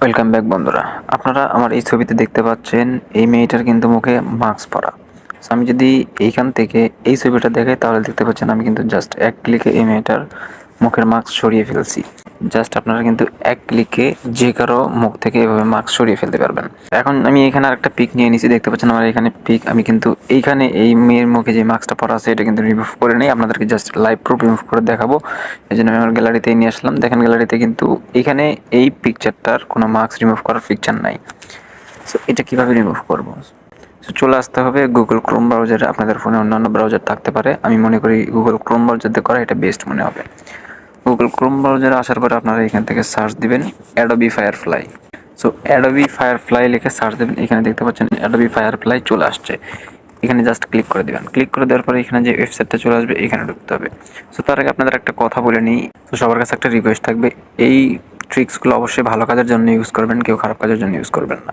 Welcome back বন্ধুরা। আপনারা আমার এই ছবিতে দেখতে পাচ্ছেন, এই মেয়েটার কিন্তু মুখে মাস্ক পরা। সো আমি যদি এইখান থেকে এই ছবিটা দেখাই, তাহলে দেখতে পাচ্ছেন আমি কিন্তু জাস্ট এক ক্লিকে এই মেয়েটার মুখের মাস্ক সরিয়ে ফেলছি। জাস্ট আপনারা কিন্তু এক ক্লিকে যে কারও মুখ থেকে এভাবে মাস্ক সরিয়ে ফেলতে পারবেন। এখন আমি এখানে আরেকটা পিক নিয়ে নিয়েছি দেখতে পাচ্ছেন আমার এখানে পিক আমি কিন্তু এইখানে এই মেয়ের মুখে যে মাস্কটা পরা আছে, এটা কিন্তু রিমুভ করে নেই। আপনাদেরকে জাস্ট লাইভ প্রুফ রিমুভ করে দেখাবো। এই জন্য আমি আমার গ্যালারিতে নিয়ে আসলাম। দেখেন গ্যালারিতে কিন্তু এখানে এই পিকচারটার কোনো মাস্ক রিমুভ করার পিকচার নাই। সো এটা কীভাবে রিমুভ করব? সো চলে আসতে হবে গুগল ক্রোম ব্রাউজারে আপনাদের ফোনে অন্যান্য ব্রাউজার থাকতে পারে। আমি মনে করি গুগল ক্রোম ব্রাউজারতে করা এটা বেস্ট মনে হবে। গুগল ক্রোম ব্রাউজারে আসার পরে আপনারা এখান থেকে সার্চ দিবেন Adobe Firefly so Adobe Firefly লিখে সার্চ দেবেন, এখানে দেখতে পাচ্ছেন অ্যাডোবি ফায়ারফ্লাই চলে আসছে। এখানে জাস্ট ক্লিক করে দেবেন। ক্লিক করে দেওয়ার পরে এখানে যে ওয়েবসাইটটা চলে আসবে, এখানে ঢুকতে হবে। সো তার আগে আপনাদের একটা কথা বলে নিই। তো সবার কাছে একটা রিকোয়েস্ট থাকবে। এই ট্রিক্সগুলো অবশ্যই ভালো কাজের জন্য ইউজ করবেন, কেউ খারাপ কাজের জন্য ইউজ করবেন না।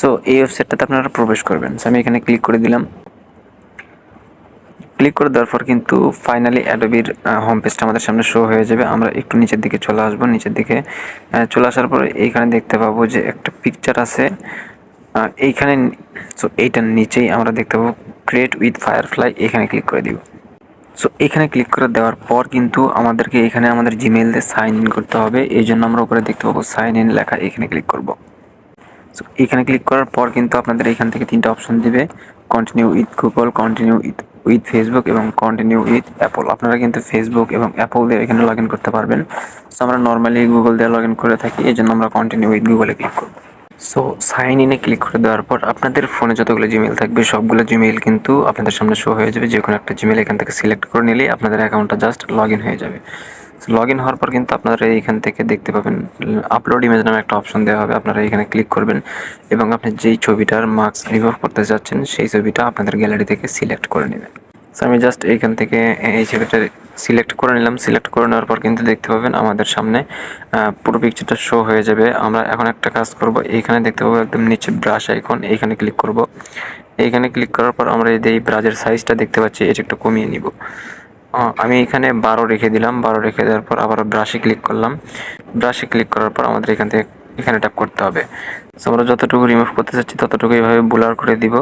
সো এই ওয়েবসাইটটাতে আপনারা প্রবেশ করবেন। সো আমি এখানে ক্লিক করে দিলাম। ক্লিক করে দেওয়ার পর কিন্তু ফাইনালি অ্যাডোবির হোম পেজটা আমাদের সামনে শো হয়ে যাবে। আমরা একটু নিচের দিকে চলে আসব। নিচের দিকে চলে আসার পর এইখানে দেখতে পাবো যে একটা পিকচার আছে। এইখানে সো এইটার নিচেই আমরা দেখতে পাবো ক্রিয়েট উইথ ফায়ারফ্লাই এখানে ক্লিক করে দিব। সো এখানে ক্লিক করে দেওয়ার পর কিন্তু আমাদেরকে এখানে আমাদের জিমেল দিয়ে সাইন ইন করতে হবে। এই জন্য আমরা উপরে দেখতে পাবো সাইন ইন লেখা, এখানে ক্লিক করব। সো এখানে ক্লিক করার পর কিন্তু আপনাদের এখান থেকে তিনটা অপশন দিবে। Continue with Google continue with with Facebook এবং কন্টিনিউ উইথ অ্যাপল আপনারা কিন্তু ফেসবুক এবং অ্যাপল দিয়ে এখানে লগ করতে পারবেন। সো আমরা নর্মালি গুগল দিয়ে লগ করে থাকি এই জন্য আমরা কন্টিনিউ উইথ গুগলে ক্লিক করব। সো সাইন ইনে ক্লিক করে দেওয়ার পর আপনাদের ফোনে যতগুলো জিমেল থাকবে, সবগুলো জিমেল কিন্তু আপনাদের সামনে শো হয়ে যাবে। যে কোনো একটা জিমেল এখান থেকে সিলেক্ট করে নিলেই আপনাদের অ্যাকাউন্টটা জাস্ট লগ হয়ে যাবে। লগ ইন হওয়ার পর কিন্তু আপনারা এইখান থেকে দেখতে পাবেন আপলোড ইমেজ নামে একটা অপশন দেওয়া হবে। আপনারা এখানে ক্লিক করবেন এবং আপনি যেই ছবিটার মার্কস রিমুভ করতে যাচ্ছেন, সেই ছবিটা আপনাদের গ্যালারি থেকে সিলেক্ট করে নেবেন। সো আমি জাস্ট এইখান থেকে এই ছবিটা সিলেক্ট করে নিলাম। সিলেক্ট করে নেওয়ার পর কিন্তু দেখতে পাবেন আমাদের সামনে পুরো পিকচারটা শো হয়ে যাবে। আমরা এখন একটা কাজ করব, এইখানে দেখতে পাবো একদম নিচে ব্রাশ আইকন এইখানে ক্লিক করব। এইখানে ক্লিক করার পর আমরা এই ব্রাজের সাইজটা দেখতে পাচ্ছি, এটা একটু কমিয়ে নিব। আমি এখানে বারো রেখে দিলাম। বারো রেখে দেওয়ার পর আবার ব্রাশে ক্লিক করলাম। ব্রাশে ক্লিক করার পর আমাদের এখান থেকে এখানে ট্যাপ করতে হবে। সো আমরা যতটুকু রিমুভ করতে চাচ্ছি ততটুকু এইভাবে বোলার করে দিব।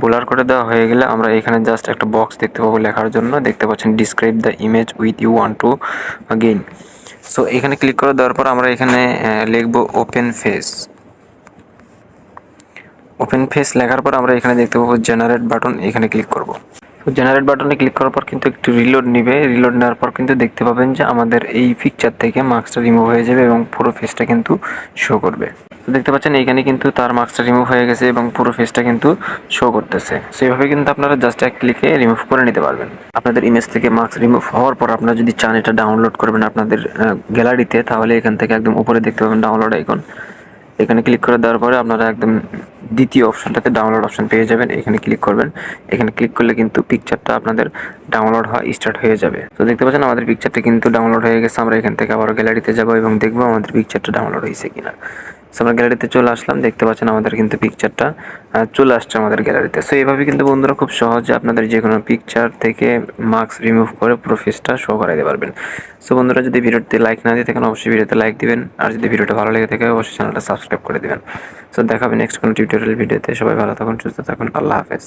বোলার করে দেওয়া হয়ে গেলে আমরা এখানে জাস্ট একটা বক্স দেখতে পাবো লেখার জন্য। দেখতে পাচ্ছেন describe the image with you one two gain so এখানে ক্লিক করে দেওয়ার পর আমরা এখানে লিখব ওপেন ফেস ওপেন ফেস লেখার পর আমরা এখানে দেখতে পাবো জেনারেট বাটন এখানে ক্লিক করব। জেনারেট বাটনে ক্লিক করার পর কিন্তু একটু রিলোড নেবে। রিলোড নেওয়ার পর কিন্তু দেখতে পাবেন যে আমাদের এই পিকচার থেকে মার্কসটা রিমুভ হয়ে যাবে এবং পুরো ফেসটা কিন্তু শো করবে। দেখতে পাচ্ছেন এইখানে কিন্তু তার মার্কসটা রিমুভ হয়ে গেছে এবং পুরো ফেসটা কিন্তু শো করতেছে। সেইভাবে কিন্তু আপনারা জাস্ট এক ক্লিকে রিমুভ করে নিতে পারবেন। আপনাদের ইমেজ থেকে মার্কস রিমুভ হওয়ার পর আপনারা যদি চান এটা ডাউনলোড করবেন আপনাদের গ্যালারিতে তাহলে এখান থেকে একদম উপরে দেখতে পাবেন ডাউনলোড আইকন এখানে ক্লিক করে দেওয়ার পরে আপনারা একদম দ্বিতীয় অপশনটাতে ডাউনলোড অপশন পেয়ে যাবেন। এখানে ক্লিক করবেন। এখানে ক্লিক করলে কিন্তু পিকচারটা আপনাদের ডাউনলোড হওয়া স্টার্ট হয়ে যাবে। তো দেখতে পাচ্ছেন, আমাদের পিকচারটা কিন্তু ডাউনলোড হয়ে গেছে। আমরা এখান থেকে আবার গ্যালারিতে যাব এবং দেখব আমাদের পিকচারটা ডাউনলোড হয়েছে কিনা। আমরা গ্যালারিতে চলে আসলাম, দেখতে পাচ্ছেন আমাদের কিন্তু পিকচারটা চলে আসছে আমাদের গ্যালারিতে সো এইভাবে কিন্তু বন্ধুরা খুব সহজে আপনাদের যে কোনো পিকচার থেকে মাস্ক রিমুভ করে পুরো ফেসটা শো করাইতে পারবেন। সো বন্ধুরা, যদি ভিডিওতে লাইক না দিয়ে থাকেন, অবশ্যই ভিডিওতে লাইক দিবেন। আর যদি ভিডিওটা ভালো লেগে থাকে, অবশ্যই চ্যানেলটা সাবস্ক্রাইব করে দেবেন। সো দেখাবে নেক্সট কোনো টিউটোরিয়াল ভিডিওতে। সবাই ভালো থাকুন, সুস্থ থাকুন। আল্লাহ হাফেজ।